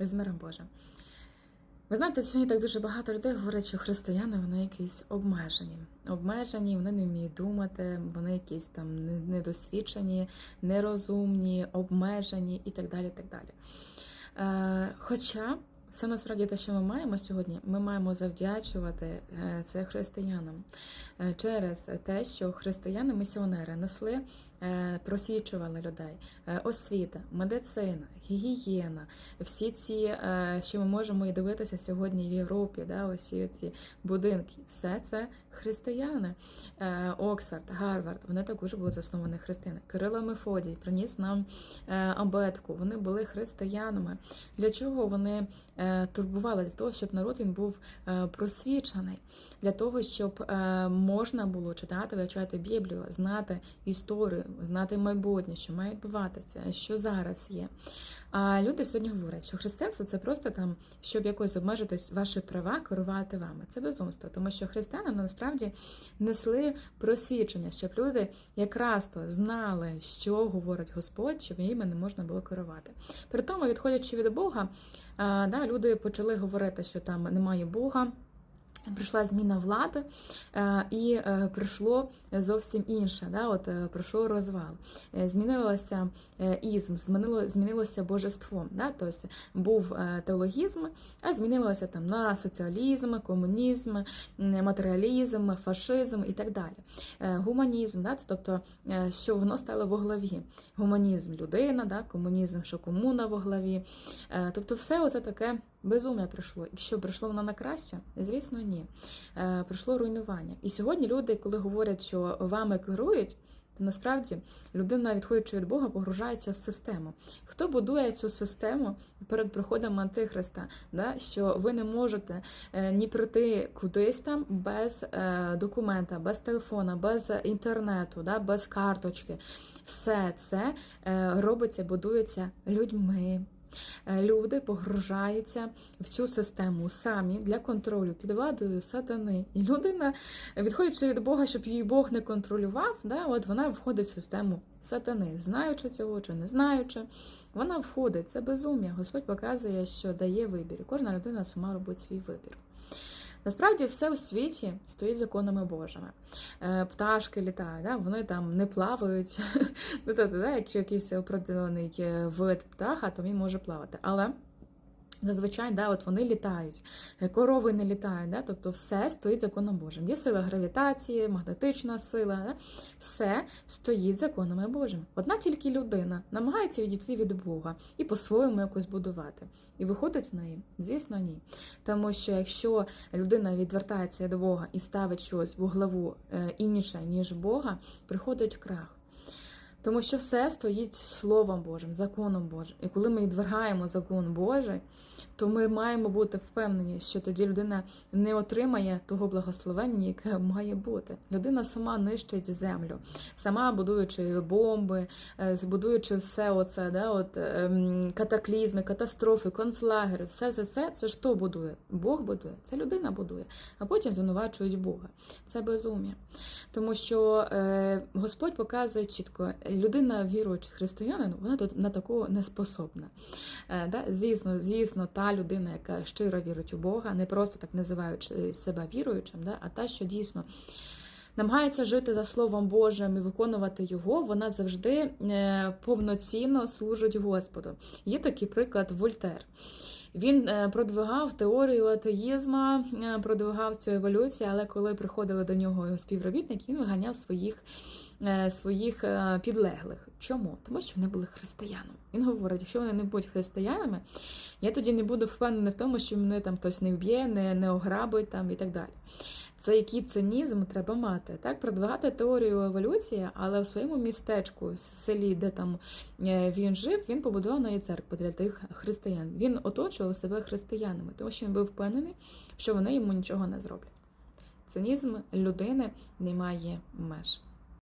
з миром Божим. Ви знаєте, сьогодні так дуже багато людей говорять, що християни вони якісь обмежені. Обмежені, вони не вміють думати, вони якісь там недосвідчені, нерозумні, обмежені і так далі. Так далі. Е, хоча це насправді те, що ми маємо сьогодні, ми маємо завдячувати е, це християнам Е, через те, що християни-місіонери несли, е, просвічували людей, Е, освіта, медицина, гігієна, всі ці, е, що ми можемо і дивитися сьогодні в Європі, да, усі ці будинки, все це християни. Е, Оксфорд, Гарвард, вони також були засновані християни. Кирило Мефодій приніс нам е, абетку. Вони були християнами. Для чого вони е, турбували? Для того, щоб народ він був е, просвічений, для того, щоб е, можна було читати, вивчати Біблію, знати історію, знати майбутнє, що має відбуватися, що зараз є. А люди сьогодні говорять, що християнство це просто там, щоб якось обмежити ваші права, керувати вами. Це безумство, тому що християни насправді несли просвічення, щоб люди якраз то знали, що говорить Господь, щоб їм не можна було керувати. При тому, відходячи від Бога, да, люди почали говорити, що там немає Бога. Прийшла зміна влади, е, і е, прийшло зовсім інше. Да? От е, прийшов розвал. Змінилося ізм, змінило, змінилося божество. Да? Тобто був теологізм, а змінилося там на соціалізм, комунізм, матеріалізм, фашизм і так далі. Гуманізм, да? тобто, що воно стало во главі. Гуманізм людина, да? комунізм, що комуна во главі. Тобто, все оце таке безум'я прийшло. І що прийшло воно на краще? Звісно, ні. Е, Прийшло руйнування. І сьогодні люди, коли говорять, що вами керують. То насправді людина, відходячи від Бога, погружається в систему. Хто будує цю систему перед приходом Антихриста? Да? Що ви не можете е, ні прийти кудись там без е, документа, без телефона, без інтернету, да? без карточки. Все це е, робиться, будується людьми. Е, Люди погружаються в цю систему самі для контролю під владою сатани. І людина, відходячи від Бога, щоб її Бог не контролював, да, от вона входить в систему сатани, знаючи цього чи не знаючи. Вона входить, це безум'я. Господь показує, що дає вибір. Кожна людина сама робить свій вибір. Насправді все у світі стоїть законами Божими. Е, Пташки літають, да? вони там не плавають. Ну, тобто, да, якщо якийсь определений е, вид птаха, то він може плавати. Але зазвичай да, от вони літають, Е, корови не літають, да? тобто все стоїть законом Божим. Є сила гравітації, магнетична сила, да? все стоїть законами Божими. Одна тільки людина намагається відійти від Бога і по-своєму якось будувати. І виходить в неї? Звісно, ні. Тому що якщо людина відвертається від Бога і ставить щось в главу е, інше, ніж Бога, приходить крах. Тому що все стоїть Словом Божим, законом Божим. І коли ми відвергаємо закон Божий, то ми маємо бути впевнені, що тоді людина не отримає того благословення, яке має бути. Людина сама нищить землю, сама будуючи бомби, е, будуючи все оце, да, от, ем, катаклізми, катастрофи, концлагери, все це, все це хто будує? Бог будує, це людина будує, а потім звинувачують Бога. Це безум'я. Тому що е, Господь показує чітко, людина віруючи християнин, вона тут на такого не способна. Е, да? Звісно, звісно, та людина, яка щиро вірить у Бога, не просто так називаючи себе віруючим, да? а та, що дійсно. Намагається жити за Словом Божим і виконувати його, вона завжди е, повноцінно служить Господу. Є такий приклад Вольтер. Він е, продвигав теорію атеїзму, е, продвигав цю еволюцію, але коли приходили до нього його співробітники, він виганяв своїх, е, своїх підлеглих. Чому? Тому що вони були християнами. Він говорить, якщо вони не будуть християнами, я тоді не буду впевнений в тому, що мене там хтось не вб'є, не, не ограбить там і так далі. Це який цинізм треба мати, так продвигати теорію еволюції, але в своєму містечку, в селі, де там е, він жив, він побудував на церкву для тих християн. Він оточував себе християнами, тому що він був впевнений, що вони йому нічого не зроблять. Цинізм людини не має меж.